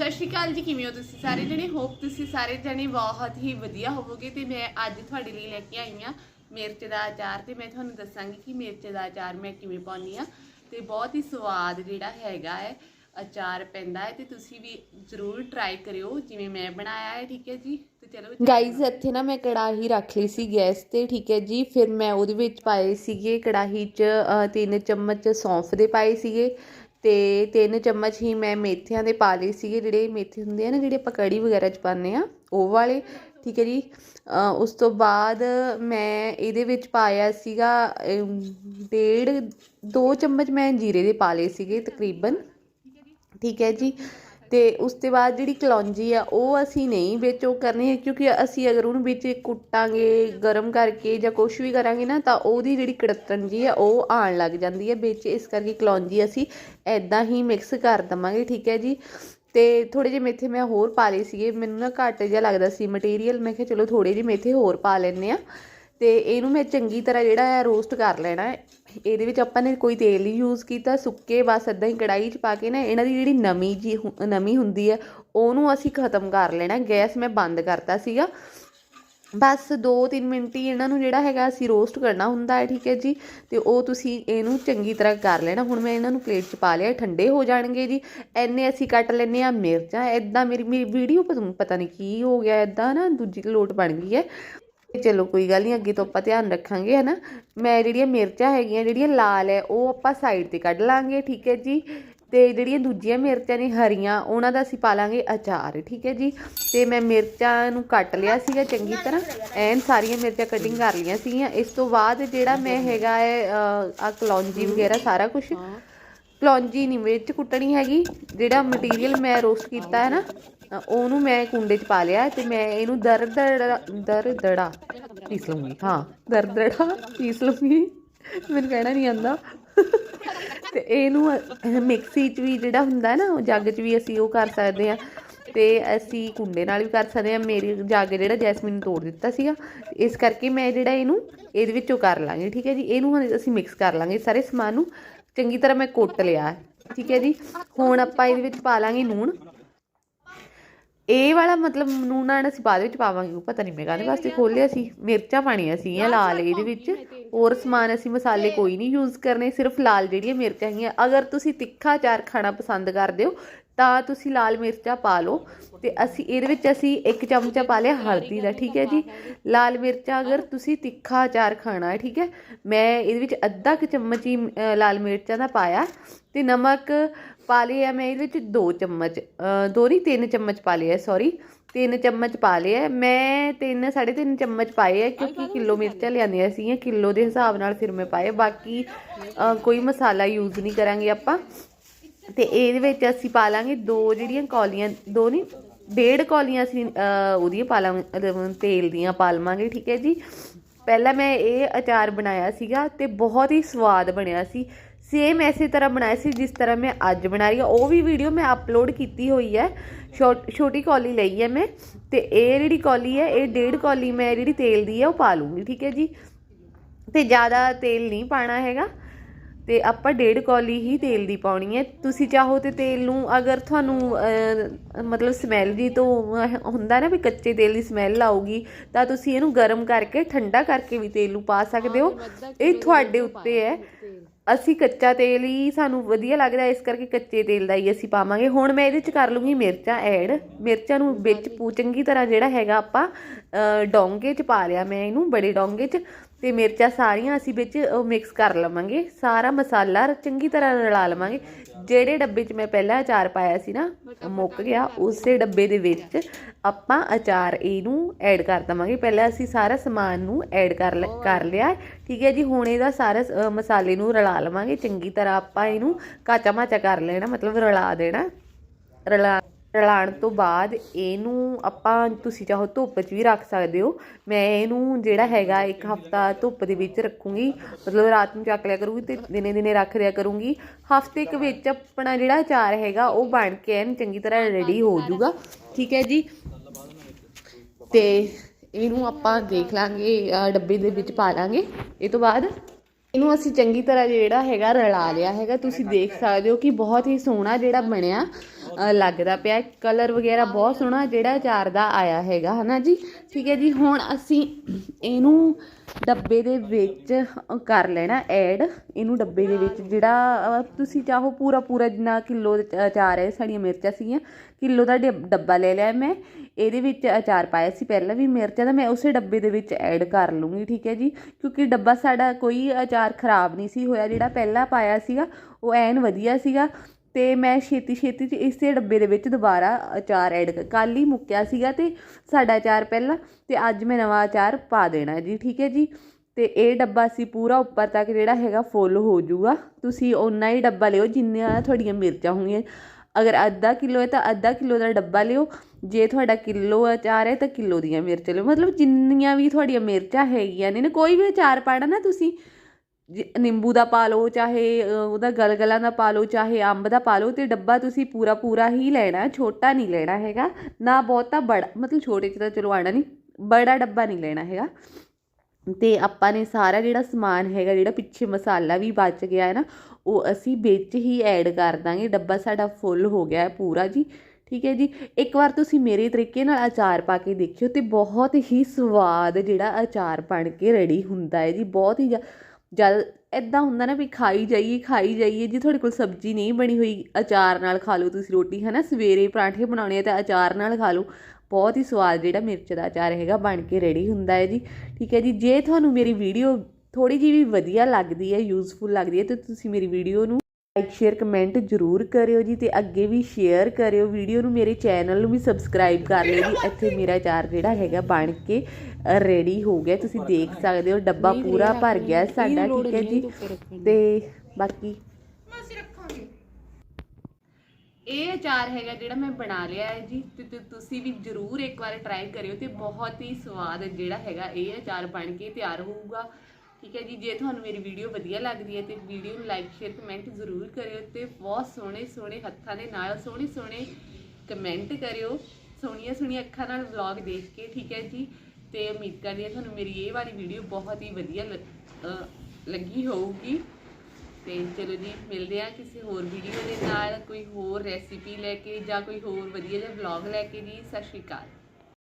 ਸਤਿ ਸ਼੍ਰੀ ਅਕਾਲ ਜੀ, ਕਿਵੇਂ ਹੋ ਤੁਸੀਂ ਸਾਰੇ ਜਣੇ? ਹੋਪ ਤੁਸੀਂ ਸਾਰੇ ਜਣੇ ਬਹੁਤ ਹੀ ਵਧੀਆ ਹੋਵੋਗੇ ਤੇ ਮੈਂ ਅੱਜ ਤੁਹਾਡੇ ਲਈ ਲੈ ਕੇ ਆਈ ਹਾਂ ਮਿਰਚ ਦਾ ਅਚਾਰ ਤੇ ਮੈਂ ਤੁਹਾਨੂੰ ਦੱਸਾਂਗੀ ਕਿ ਮਿਰਚ ਦਾ ਅਚਾਰ ਮੈਂ ਕਿਵੇਂ ਪਾਉਂਦੀ ਆ ਤੇ ਬਹੁਤ ਹੀ ਸਵਾਦ ਜਿਹੜਾ ਹੈਗਾ ਹੈ, ਅਚਾਰ ਪੈਂਦਾ ਹੈ ਤੇ ਤੁਸੀਂ ਵੀ ਜ਼ਰੂਰ ਟਰਾਈ ਕਰਿਓ, ਜਿਵੇਂ ਮੈਂ ਬਣਾਇਆ ਹੈ, ਠੀਕ ਹੈ ਜੀ? ਤੇ ਚਲੋ ਗਾਈਜ਼ ਇੱਥੇ ਨਾ ਮੈਂ ਕੜਾਹੀ ਰੱਖ ਲਈ ਸੀ ਗੈਸ ਤੇ, ਠੀਕ ਹੈ ਜੀ? ਫਿਰ ਮੈਂ ਉਹਦੇ ਵਿੱਚ ਪਾਏ ਸੀਗੇ ਕੜਾਹੀ 'ਚ ਤਿੰਨ ਚਮਚ ਸੌਂਫ ਦੇ ਪਾਏ ਸੀਗੇ। ਅਤੇ ਤਿੰਨ ਚਮਚ ਹੀ ਮੈਂ ਮੇਥਿਆਂ ਦੇ ਪਾ ਲਏ ਸੀਗੇ, ਜਿਹੜੇ ਮੇਥੇ ਹੁੰਦੇ ਆ ਨਾ, ਜਿਹੜੇ ਆਪਾਂ ਕੜੀ ਵਗੈਰਾ 'ਚ ਪਾਉਂਦੇ ਹਾਂ, ਉਹ ਵਾਲੇ, ਠੀਕ ਹੈ ਜੀ। ਉਸ ਤੋਂ ਬਾਅਦ ਮੈਂ ਇਹਦੇ ਵਿੱਚ ਪਾਇਆ ਸੀਗਾ ਡੇਢ, ਦੋ ਚਮਚ ਮੈਂ ਜੀਰੇ ਦੇ ਪਾ ਲਏ ਸੀਗੇ ਤਕਰੀਬਨ, ਠੀਕ ਹੈ ਜੀ। ਤੇ ਉਸ ਤੋਂ ਬਾਅਦ ਜਿਹੜੀ ਕਲੌਂਜੀ ਆ, ਉਹ ਅਸੀਂ ਨਹੀਂ ਵਿੱਚ ਉਹ ਕਰਨੀ ਹੈ, ਕਿਉਂਕਿ ਅਸੀਂ ਅਗਰ ਉਹਨੂੰ ਵਿੱਚ ਕੁੱਟਾਂਗੇ, ਗਰਮ ਕਰਕੇ ਜਾਂ ਕੁਝ ਵੀ ਕਰਾਂਗੇ ਨਾ, ਤਾਂ ਉਹਦੀ ਜਿਹੜੀ ਕੜਤਨ ਜੀ ਆ, ਉਹ ਆਉਣ ਲੱਗ ਜਾਂਦੀ ਹੈ। ਵਿੱਚ ਇਸ ਕਰਕੇ ਕਲੌਂਜੀ ਅਸੀਂ ਐਦਾਂ ਹੀ ਮਿਕਸ ਕਰ ਦਵਾਂਗੇ, ਠੀਕ ਹੈ ਜੀ? ਤੇ ਥੋੜੇ ਜਿਹੇ ਮੇਥੇ ਮੈਂ ਹੋਰ ਪਾ ਲਏ ਸੀਗੇ, ਮੈਨੂੰ ਨਾ ਘੱਟ ਜਿਹਾ ਲੱਗਦਾ ਸੀ ਮਟੀਰੀਅਲ ਮੈਂ ਕਿਹਾ ਚਲੋ ਥੋੜੇ ਜਿਹੇ ਮੇਥੇ ਹੋਰ ਪਾ ਲੈਂਦੇ ਆ ਤੇ ਇਹਨੂੰ ਮੈਂ ਚੰਗੀ ਤਰ੍ਹਾਂ ਜਿਹੜਾ ਹੈ ਰੋਸਟ ਕਰ ਲੈਣਾ ਹੈ। ਇਹਦੇ ਵਿੱਚ ਆਪਾਂ ਨੇ ਕੋਈ ਤੇਲ ਨਹੀਂ ਯੂਜ਼ ਕੀਤਾ, ਸੁੱਕੇ ਬਸ ਇਦਾਂ ਹੀ ਕੜਾਈ 'ਚ ਪਾ ਕੇ ਨਾ ਇਹਨਾਂ ਦੀ ਜਿਹੜੀ ਨਮੀ ਜੀ ਨਮੀ ਹੁੰਦੀ ਹੈ ਉਹਨੂੰ ਅਸੀਂ ਖਤਮ ਕਰ ਲੈਣਾ, ਗੈਸ ਮੈਂ ਬੰਦ ਕਰਤਾ ਸੀਗਾ। ਬਸ 2-3 ਮਿੰਟ ਹੀ ਇਹਨਾਂ ਨੂੰ ਜਿਹੜਾ ਹੈਗਾ ਅਸੀਂ ਰੋਸਟ ਕਰਨਾ ਹੁੰਦਾ ਹੈ, ਠੀਕ ਹੈ ਜੀ, ਤੇ ਉਹ ਤੁਸੀਂ ਇਹਨੂੰ ਚੰਗੀ ਤਰ੍ਹਾਂ ਕਰ ਲੈਣਾ। ਹੁਣ ਮੈਂ ਇਹਨਾਂ ਨੂੰ ਪਲੇਟ 'ਚ ਪਾ ਲਿਆ ਠੰਡੇ ਹੋ ਜਾਣਗੇ ਜੀ। ਐਨੇ ਅਸੀਂ ਕੱਟ ਲੈਨੇ ਆ ਮਿਰਚਾਂ ਐਦਾਂ ਮੇਰੀ ਮੇਰੀ ਵੀਡੀਓ ਪਤਾ ਨਹੀਂ ਕੀ ਹੋ ਗਿਆ ਐਦਾਂ ਨਾ ਦੂਜੀ ਲੋਟ ਬਣ ਗਈ ਹੈ। ਚਲੋ ਕੋਈ ਗੱਲ ਨਹੀਂ ਅੱਗੇ ਤੋਂ ਆਪਾਂ ਧਿਆਨ ਰੱਖਾਂਗੇ ਹਨਾ? ਮੈਂ ਜਿਹੜੀਆਂ ਮਿਰਚਾਂ ਹੈਗੀਆਂ ਜਿਹੜੀਆਂ ਲਾਲ ਹੈ ਉਹ ਆਪਾਂ ਸਾਈਡ ਤੇ ਕੱਢ ਲਾਂਗੇ ਠੀਕ ਹੈ ਜੀ? ਤੇ ਜਿਹੜੀਆਂ ਦੂਜੀਆਂ ਮਿਰਚਾਂ ਨੇ ਹਰੀਆਂ ਉਹਨਾਂ ਦਾ ਅਸੀਂ ਪਾ ਲਾਂਗੇ ਅਚਾਰ ਠੀਕ ਹੈ ਜੀ? ਤੇ ਮੈਂ ਮਿਰਚਾਂ ਨੂੰ ਕੱਟ ਲਿਆ ਸੀਗਾ ਚੰਗੀ ਤਰ੍ਹਾਂ। ਐਨ ਸਾਰੀਆਂ ਮਿਰਚਾਂ ਕਟਿੰਗ ਕਰ ਲਈਆਂ ਸੀਗੀਆਂ। ਇਸ ਤੋਂ ਬਾਅਦ ਜਿਹੜਾ ਮੈਂ ਹੈਗਾ ਹੈ ਆ ਕਲੌਂਜੀ ਵਗੈਰਾ ਸਾਰਾ ਕੁਝ ਕਲੌਂਜੀ ਨਹੀਂ ਵਿੱਚ ਕੁੱਟਣੀ ਹੈਗੀ। ਜਿਹੜਾ ਮਟੀਰੀਅਲ ਮੈਂ ਰੋਸਟ ਕੀਤਾ ਹੈ ਨਾ ਉਹਨੂੰ ਮੈਂ ਕੁੰਡੇ 'ਚ ਪਾ ਲਿਆ ਤੇ ਮੈਂ ਇਹਨੂੰ ਦਰ ਦਰਦੜਾ ਦਰ ਪੀਸ ਲੂੰਗੀ ਹਾਂ ਦਰਦੜਾ ਪੀਸ ਲੂੰਗੀ ਮੈਨੂੰ ਕਹਿਣਾ ਨਹੀਂ ਆਉਂਦਾ। ਤੇ ਇਹਨੂੰ ਮਿਕਸੀ 'ਚ ਵੀ ਜਿਹੜਾ ਹੁੰਦਾ ਨਾ, ਉਹ ਜੱਗ 'ਚ ਵੀ ਅਸੀਂ ਉਹ ਕਰ ਸਕਦੇ ਆ ਤੇ ਅਸੀਂ ਕੁੰਡੇ ਨਾਲ ਵੀ ਕਰ ਸਕਦੇ ਆ ਮੇਰੀ ਜੱਗ ਜਿਹੜਾ ਜੈਸਮੀਨ ਨੇ ਤੋੜ ਦਿੱਤਾ ਸੀਗਾ। ਇਸ ਕਰਕੇ ਮੈਂ ਜਿਹੜਾ ਇਹਨੂੰ ਇਹਦੇ ਵਿੱਚੋਂ ਕਰ ਲਾਂਗੇ, ਠੀਕ ਹੈ ਜੀ? ਇਹਨੂੰ ਹੁਣ ਅਸੀਂ ਮਿਕਸ ਕਰ ਲਾਂਗੇ ਸਾਰੇ ਸਮਾਨ ਨੂੰ। ਚੰਗੀ ਤਰ੍ਹਾਂ ਮੈਂ ਕੁੱਟ ਲਿਆ। ਠੀਕ ਹੈ ਜੀ? ਹੁਣ ਆਪਾਂ ਇਹਦੇ ਵਿੱਚ ਪਾ ਲਾਂਗੇ ਨੂਣ। ਇਹ ਵਾਲਾ ਮਤਲਬ ਨੂਣਾ ਅਸੀਂ ਬਾਅਦ ਵਿੱਚ ਪਾਵਾਂਗੇ ਉਹ ਪਤਾ ਨਹੀਂ ਮੈਂ ਕਾਹਦੇ ਵਾਸਤੇ ਖੋਲਿਆ ਸੀ ਮਿਰਚਾਂ ਪਾਣੀਆਂ ਸੀਗੀਆਂ ਲਾਲ ਇਹਦੇ ਵਿੱਚ। ਹੋਰ ਸਮਾਨ ਅਸੀਂ ਮਸਾਲੇ ਕੋਈ ਨਹੀਂ ਯੂਜ਼ ਕਰਨੇ ਸਿਰਫ ਲਾਲ ਜਿਹੜੀਆਂ ਮਿਰਚਾਂ ਹੈਗੀਆਂ। ਅਗਰ ਤੁਸੀਂ ਤਿੱਖਾ ਅਚਾਰ ਖਾਣਾ ਪਸੰਦ ਕਰਦੇ ਹੋ ਤਾਂ ਤੁਸੀਂ ਲਾਲ ਮਿਰਚਾਂ ਪਾ ਲਓ। ਤੇ ਅਸੀਂ ਇਹਦੇ ਵਿੱਚ ਅਸੀਂ ਇੱਕ ਚਮਚਾ ਪਾ ਲਿਆ ਹਲਦੀ ਦਾ ਠੀਕ ਹੈ ਜੀ? ਲਾਲ ਮਿਰਚਾਂ ਅਗਰ ਤੁਸੀਂ ਤਿੱਖਾ ਅਚਾਰ ਖਾਣਾ ਹੈ ਠੀਕ ਹੈ? ਮੈਂ ਇਹਦੇ ਵਿੱਚ ਅੱਧਾ ਕੁ ਚਮਚ ਹੀ ਲਾਲ ਮਿਰਚਾਂ ਦਾ ਪਾਇਆ। ਤੇ ਨਮਕ ਪਾ ਲਿਆ ਮੈਂ ਇਹਦੇ ਵਿੱਚ 2 ਚਮਚ ਦੋ ਨਹੀਂ 3 ਚਮਚ ਪਾ ਲਿਆ ਸੌਰੀ 3 ਚਮਚ ਪਾ ਲਿਆ ਮੈਂ 3 3.5 ਚਮਚ ਪਾਏ ਆ ਕਿਉਂਕਿ ਕਿਲੋ ਮਿਰਚਾਂ ਲਿਆਂਦੀਆਂ ਸੀਗੀਆਂ ਕਿਲੋ ਦੇ ਹਿਸਾਬ ਨਾਲ ਫਿਰ ਮੈਂ ਪਾਏ ਬਾਕੀ ਕੋਈ ਮਸਾਲਾ ਯੂਜ਼ ਨਹੀਂ ਕਰਾਂਗੇ ਆਪਾਂ। ਤੇ ਇਹਦੇ ਵਿੱਚ ਅਸੀਂ ਪਾ ਲਾਂਗੇ ਦੋ ਜਿਹੜੀਆਂ ਕੌਲੀਆਂ ਦੋ ਨਹੀਂ ਡੇਢ ਕੌਲੀਆਂ ਅਸੀਂ ਉਹਦੀਆਂ ਪਾ ਲਾਂਗੇ ਤੇਲ ਦੀਆਂ ਪਾ ਲਵਾਂਗੇ ਠੀਕ ਹੈ ਜੀ। ਪਹਿਲਾਂ ਮੈਂ ਇਹ ਅਚਾਰ ਬਣਾਇਆ ਸੀਗਾ ਤੇ ਬਹੁਤ ਹੀ ਸਵਾਦ ਬਣਿਆ ਸੀ। ਸੇਮ ਐਸੇ ਤਰ੍ਹਾਂ ਬਣਾਇਆ ਸੀ ਜਿਸ ਤਰ੍ਹਾਂ ਮੈਂ ਅੱਜ ਬਣਾ ਰਹੀ ਹਾਂ। ਉਹ ਵੀ ਵੀਡੀਓ ਮੈਂ ਅਪਲੋਡ ਕੀਤੀ ਹੋਈ ਹੈ। ਛੋਟ- ਕੌਲੀ ਲਈ ਹੈ ਮੈਂ। ਤੇ ਇਹ ਜਿਹੜੀ ਕੌਲੀ ਹੈ ਇਹ ਡੇਢ ਕੌਲੀ ਮੈਂ ਜਿਹੜੀ ਤੇਲ ਦੀ ਹੈ ਉਹ ਪਾ ਲੂੰਗੀ ਠੀਕ ਹੈ ਜੀ? ਤੇ ਜ਼ਿਆਦਾ ਤੇਲ ਨਹੀਂ ਪਾਣਾ ਹੈਗਾ। ਤੇ ਆਪਾਂ ਡੇਢ ਕੌਲੀ ਹੀ ਤੇਲ ਦੀ ਪਾਉਣੀ ਹੈ। ਤੁਸੀਂ ਚਾਹੋ ਤੇ ਤੇਲ ਨੂੰ ਅਗਰ ਤੁਹਾਨੂੰ ਮਤਲਬ ਸਮੈਲ ਜੀ ਤੋਂ ਹੁੰਦਾ ਨਾ ਵੀ ਕੱਚੇ ਤੇਲ ਦੀ ਸਮੈਲ ਆਊਗੀ ਤਾਂ ਤੁਸੀਂ ਇਹਨੂੰ ਗਰਮ ਕਰਕੇ ਠੰਡਾ ਕਰਕੇ ਵੀ ਤੇਲ ਨੂੰ ਪਾ ਸਕਦੇ ਹੋ। ਇਹ ਤੁਹਾਡੇ ਉੱਤੇ ਹੈ। ਅਸੀਂ ਕੱਚਾ ਤੇਲ ਹੀ ਸਾਨੂੰ ਵਧੀਆ ਲੱਗਦਾ ਇਸ ਕਰਕੇ ਕੱਚੇ ਤੇਲ ਦਾ ਹੀ ਅਸੀਂ ਪਾਵਾਂਗੇ। ਹੁਣ ਮੈਂ ਇਹਦੇ ਚ ਕਰ ਲੂੰਗੀ ਮਿਰਚਾਂ ਐਡ। ਮਿਰਚਾਂ ਨੂੰ ਵਿੱਚ ਪੂ ਚੰਗੀ ਤਰ੍ਹਾਂ ਜਿਹੜਾ ਹੈਗਾ ਆਪਾਂ ਡੋਂਗੇ ਚ ਪਾ ਲਿਆ ਮੈਂ ਇਹਨੂੰ ਬੜੇ ਡੋਂਗੇ ਚ। ਤੇ ਮਿਰਚਾਂ ਸਾਰੀਆਂ ਅਸੀਂ ਵਿੱਚ ਮਿਕਸ ਕਰ ਲਵਾਂਗੇ। ਸਾਰਾ ਮਸਾਲਾ ਚੰਗੀ ਤਰ੍ਹਾਂ ਰਲਾ ਲਵਾਂਗੇ। ਜਿਹੜੇ ਡੱਬੇ 'ਚ ਮੈਂ ਪਹਿਲਾਂ ਅਚਾਰ ਪਾਇਆ ਸੀ ਨਾ ਮੁੱਕ ਗਿਆ। ਉਸੇ ਡੱਬੇ ਦੇ ਵਿੱਚ ਆਪਾਂ ਅਚਾਰ ਇਹਨੂੰ ਐਡ ਕਰ ਦਵਾਂਗੇ। ਪਹਿਲਾਂ ਅਸੀਂ ਸਾਰਾ ਸਮਾਨ ਨੂੰ ਐਡ ਕਰ ਲ- ਕਰ ਲਿਆ। ਠੀਕ ਹੈ ਜੀ, ਹੁਣ ਇਹਦਾ ਸਾਰਾ ਮਸਾਲੇ ਨੂੰ ਰਲਾ ਲਵਾਂਗੇ। ਚੰਗੀ ਤਰ੍ਹਾਂ ਆਪਾਂ ਇਹਨੂੰ ਕਾਚਾ ਮਾਚਾ ਕਰ ਲੈਣਾ, ਮਤਲਬ ਰਲਾ ਦੇਣਾ। ਰਲਾ ਰਲਾਉਣ ਤੋਂ ਬਾਅਦ ਇਹਨੂੰ ਆਪਾਂ, ਤੁਸੀਂ ਚਾਹੋ ਧੁੱਪ 'ਚ ਵੀ ਰੱਖ ਸਕਦੇ ਹੋ। ਮੈਂ ਇਹਨੂੰ ਜਿਹੜਾ ਹੈਗਾ ਇੱਕ ਹਫਤਾ ਧੁੱਪ ਦੇ ਵਿੱਚ ਰੱਖੂੰਗੀ। ਮਤਲਬ ਰਾਤ ਨੂੰ ਚੱਕ ਲਿਆ ਕਰੂੰਗੀ ਤੇ ਦਿਨੇ ਦਿਨੇ ਰੱਖ ਲਿਆ ਕਰੂੰਗੀ। ਹਫ਼ਤੇ ਕੁ ਵਿੱਚ ਆਪਣਾ ਜਿਹੜਾ ਅਚਾਰ ਹੈਗਾ ਉਹ ਬਣ ਕੇ ਐਨ ਚੰਗੀ ਤਰ੍ਹਾਂ ਰੈਡੀ ਹੋ ਜਾਊਗਾ। ਠੀਕ ਹੈ ਜੀ? ਤੇ ਇਹਨੂੰ ਆਪਾਂ ਦੇਖ ਲਾਂਗੇ ਡੱਬੇ ਦੇ ਵਿੱਚ ਪਾ ਲਾਂਗੇ। ਇਹ ਤੋਂ ਬਾਅਦ ਇਹਨੂੰ ਅਸੀਂ ਚੰਗੀ ਤਰ੍ਹਾਂ ਜਿਹੜਾ ਹੈਗਾ ਰਲਾ ਲਿਆ ਹੈਗਾ। ਤੁਸੀਂ ਦੇਖ ਸਕਦੇ ਹੋ ਕਿ ਬਹੁਤ ਹੀ ਸੋਹਣਾ ਜਿਹੜਾ ਬਣਿਆ। ਲੱਗਦਾ ਪਿਆ। ਕਲਰ ਵਗੈਰਾ ਬਹੁਤ ਸੋਹਣਾ ਜਿਹੜਾ ਅਚਾਰ ਦਾ ਆਇਆ ਹੈਗਾ, ਹਨਾ ਜੀ? ਠੀਕ ਹੈ ਜੀ, ਹੁਣ ਅਸੀਂ ਇਹਨੂੰ ਡੱਬੇ ਦੇ ਵਿੱਚ ਕਰ ਲੈਣਾ ਐਡ। ਇਹਨੂੰ ਡੱਬੇ ਦੇ ਵਿੱਚ ਜਿਹੜਾ ਤੁਸੀਂ ਚਾਹੋ ਪੂਰਾ ਪੂਰਾ ਜਿੰਨਾ ਕਿਲੋ ਅਚਾਰ ਹੈ, ਸਾਡੀਆਂ ਮਿਰਚਾਂ ਸੀਗੀਆਂ, ਕਿਲੋ ਦਾ ਡੱਬ- ਡੱਬਾ ਲੈ ਲਿਆ ਮੈਂ। ਇਹਦੇ ਵਿੱਚ ਅਚਾਰ ਪਾਇਆ ਸੀ ਪਹਿਲਾਂ ਵੀ, ਮਿਰਚਾਂ ਦਾ ਮੈਂ ਉਸੇ ਡੱਬੇ ਦੇ ਵਿੱਚ ਐਡ ਕਰ ਲੂੰਗੀ, ਠੀਕ ਹੈ ਜੀ? ਕਿਉਂਕਿ ਡੱਬਾ ਸਾਡਾ ਕੋਈ ਅਚਾਰ ਖਰਾਬ ਨਹੀਂ ਸੀ ਹੋਇਆ, ਜਿਹੜਾ ਪਹਿਲਾਂ ਪਾਇਆ ਸੀਗਾ, ਉਹ ਐਨ ਵਧੀਆ ਸੀਗਾ। ਅਤੇ ਮੈਂ ਛੇਤੀ ਛੇਤੀ ਚ ਇਸੇ ਡੱਬੇ ਦੇ ਵਿੱਚ ਦੁਬਾਰਾ ਅਚਾਰ ਐਡ ਕੱਲ੍ਹ ਹੀ ਮੁੱਕਿਆ ਸੀਗਾ ਅਤੇ ਸਾਡਾ ਅਚਾਰ ਪਹਿਲਾਂ ਅਤੇ ਅੱਜ ਮੈਂ ਨਵਾਂ ਅਚਾਰ ਪਾ ਦੇਣਾ ਜੀ, ਠੀਕ ਹੈ ਜੀ? ਅਤੇ ਇਹ ਡੱਬਾ ਅਸੀਂ ਪੂਰਾ ਉੱਪਰ ਤੱਕ ਜਿਹੜਾ ਹੈਗਾ ਫੁੱਲ ਹੋ ਜੂਗਾ ਤੁਸੀਂ ਓਨਾ ਹੀ ਡੱਬਾ ਲਿਓ, ਜਿੰਨੀਆਂ ਤੁਹਾਡੀਆਂ ਮਿਰਚਾਂ ਹੋਣਗੀਆਂ। ਅਗਰ ਅੱਧਾ ਕਿਲੋ ਹੈ ਤਾਂ ਅੱਧਾ ਕਿਲੋ ਦਾ ਡੱਬਾ ਲਿਓ। ਜੇ ਤੁਹਾਡਾ ਕਿਲੋ ਅਚਾਰ ਹੈ ਤਾਂ ਕਿਲੋ ਦੀਆਂ ਮਿਰਚਾਂ ਲਿਓ। ਮਤਲਬ ਜਿੰਨੀਆਂ ਵੀ ਤੁਹਾਡੀਆਂ ਮਿਰਚਾਂ ਹੈਗੀਆਂ ਨੇ ਨਾ, ਕੋਈ ਵੀ ਅਚਾਰ ਪਾਣਾ ਨਾ ਤੁਸੀਂ ਨਿੰਬੂ ਦਾ ਪਾ ਲਓ ਚਾਹੇ ਅ, ਉਹਦਾ ਗਲਗਲਾਂ ਦਾ ਪਾ ਲਓ ਚਾਹੇ ਅੰਬ ਦਾ ਪਾ ਲਓ ਅਤੇ ਡੱਬਾ ਤੁਸੀਂ ਪੂਰਾ ਪੂਰਾ ਹੀ ਲੈਣਾ ਛੋਟਾ ਨਹੀਂ ਲੈਣਾ ਹੈਗਾ ਨਾ ਬਹੁਤਾ ਬੜਾ ਮਤਲਬ ਛੋਟੇ 'ਚ ਤਾਂ ਚਲੋ ਆਉਣਾ ਨਹੀਂ ਬੜਾ ਡੱਬਾ ਨਹੀਂ ਲੈਣਾ ਹੈਗਾ। ਅਤੇ ਆਪਾਂ ਨੇ ਸਾਰਾ ਜਿਹੜਾ ਸਮਾਨ ਹੈਗਾ ਜਿਹੜਾ ਪਿੱਛੇ ਮਸਾਲਾ ਵੀ ਬਚ ਗਿਆ ਹੈ ਨਾ ਉਹ ਅਸੀਂ ਵਿੱਚ ਹੀ ਐਡ ਕਰ ਦਾਂਗੇ ਡੱਬਾ ਸਾਡਾ ਫੁੱਲ ਹੋ ਗਿਆ ਹੈ ਪੂਰਾ ਜੀ। ਠੀਕ ਹੈ ਜੀ? ਇੱਕ ਵਾਰ ਤੁਸੀਂ ਮੇਰੇ ਤਰੀਕੇ ਨਾਲ ਅਚਾਰ ਪਾ ਕੇ ਦੇਖਿਓ ਤੇ ਬਹੁਤ ਹੀ ਸਵਾਦ ਜਿਹੜਾ ਅਚਾਰ ਬਣ ਕੇ ਰੈਡੀ ਹੁੰਦਾ ਹੈ ਜੀ ਬਹੁਤ ਹੀ ਜ਼ਿਆ- ਜਦ ਇੱਦਾਂ ਹੁੰਦਾ ਨਾ ਵੀ ਖਾਈ ਜਾਈਏ ਖਾਈ ਜਾਈਏ, ਜੇ ਤੁਹਾਡੇ ਕੋਲ ਸਬਜ਼ੀ ਨਹੀਂ ਬਣੀ ਹੋਈ, ਅਚਾਰ ਨਾਲ ਖਾ ਲਓ ਤੁਸੀਂ ਰੋਟੀ ਹੈ ਨਾ ਸਵੇਰੇ ਪਰਾਂਠੇ ਬਣਾਉਣੇ ਆ ਤਾਂ ਅਚਾਰ ਨਾਲ ਖਾ ਲਓ। ਬਹੁਤ ਹੀ ਸਵਾਦ ਜਿਹੜਾ ਮਿਰਚ ਦਾ ਅਚਾਰ ਹੈਗਾ ਬਣ ਕੇ ਰੈਡੀ ਹੁੰਦਾ ਹੈ ਜੀ। ਠੀਕ ਹੈ ਜੀ, ਜੇ ਤੁਹਾਨੂੰ ਮੇਰੀ ਵੀਡੀਓ ਥੋੜੀ ਜਿਹੀ ਵੀ ਵਧੀਆ ਲੱਗਦੀ ਹੈ ਯੂਜ਼ਫੁਲ ਲੱਗਦੀ ਹੈ, ਤਾਂ ਤੁਸੀਂ ਮੇਰੀ ਵੀਡੀਓ ਨੂੰ ਲਾਈਕ ਸ਼ੇਅਰ ਕਮੈਂਟ ਜ਼ਰੂਰ ਕਰਿਓ ਜੀ ਤੇ ਅੱਗੇ ਵੀ ਸ਼ੇਅਰ ਕਰਿਓ। ਵੀਡੀਓ ਨੂੰ ਮੇਰੇ ਚੈਨਲ ਨੂੰ ਵੀ ਸਬਸਕ੍ਰਾਈਬ ਕਰ ਲਿਓ ਜੀ। ਇੱਥੇ ਮੇਰਾ ਅਚਾਰ ਜਿਹੜਾ ਹੈਗਾ ਬਣ ਕੇ ਰੈਡੀ ਹੋ ਗਿਆ ਤੁਸੀਂ ਦੇਖ ਸਕਦੇ ਹੋ ਡੱਬਾ ਪੂਰਾ ਭਰ ਗਿਆ ਸਾਡਾ ਠੀਕ ਹੈ ਜੀ? ਤੇ ਬਾਕੀ ਇਹ ਅਚਾਰ ਹੈਗਾ ਜਿਹੜਾ ਮੈਂ ਬਣਾ ਲਿਆ ਹੈ ਜੀ ਤੇ ਤੇ ਤੁਸੀਂ ਵੀ ਜਰੂਰ ਇੱਕ ਵਾਰ ਟਰਾਈ ਕਰਿਓ ਤੇ ਬਹੁਤ ਹੀ ਸਵਾਦ ਜਿਹੜਾ ਹੈਗਾ ਇਹ ਅਚਾਰ ਬਣ ਕੇ ਤਿਆਰ ਹੋਊਗਾ। ਠੀਕ ਹੈ ਜੀ ਜੇ ਤੁਹਾਨੂੰ ਮੇਰੀ ਵੀਡੀਓ ਵਧੀਆ ਲੱਗਦੀ ਹੈ ਤੇ ਵੀਡੀਓ ਨੂੰ ਲਾਈਕ ਸ਼ੇਅਰ ਕਮੈਂਟ ਜ਼ਰੂਰ ਕਰਿਓ ਤੇ ਬਹੁਤ ਸੋਹਣੇ ਸੋਹਣੇ ਹੱਥਾਂ ਦੇ ਨਾਲ ਸੋਹਣੇ ਸੋਹਣੇ ਕਮੈਂਟ ਕਰਿਓ। ਸੋਹਣੀਆਂ ਸੋਹਣੀਆਂ ਅੱਖਾਂ ਨਾਲ ਵਲੌਗ ਦੇਖ ਕੇ ਠੀਕ ਹੈ ਜੀ। ਤੇ ਉਮੀਦ ਕਰਦੀ ਹਾਂ ਤੁਹਾਨੂੰ ਮੇਰੀ ਇਹ ਵਾਲੀ ਵੀਡੀਓ ਬਹੁਤ ਹੀ ਵਧੀਆ ਲੱਗ- ਲੱਗੀ ਹੋਊਗੀ। ਤੇ ਚਲੋ ਜੀ, ਮਿਲਦੇ ਆ ਕਿਸੇ ਹੋਰ ਵੀਡੀਓ ਦੇ ਨਾਲ, ਕੋਈ ਹੋਰ ਰੈਸਿਪੀ ਲੈ ਕੇ ਜਾਂ ਕੋਈ ਹੋਰ ਵਧੀਆ ਜਿਹਾ ਵਲੌਗ ਲੈ ਕੇ ਜੀ। ਸਤਿ ਸ਼੍ਰੀ ਅਕਾਲ।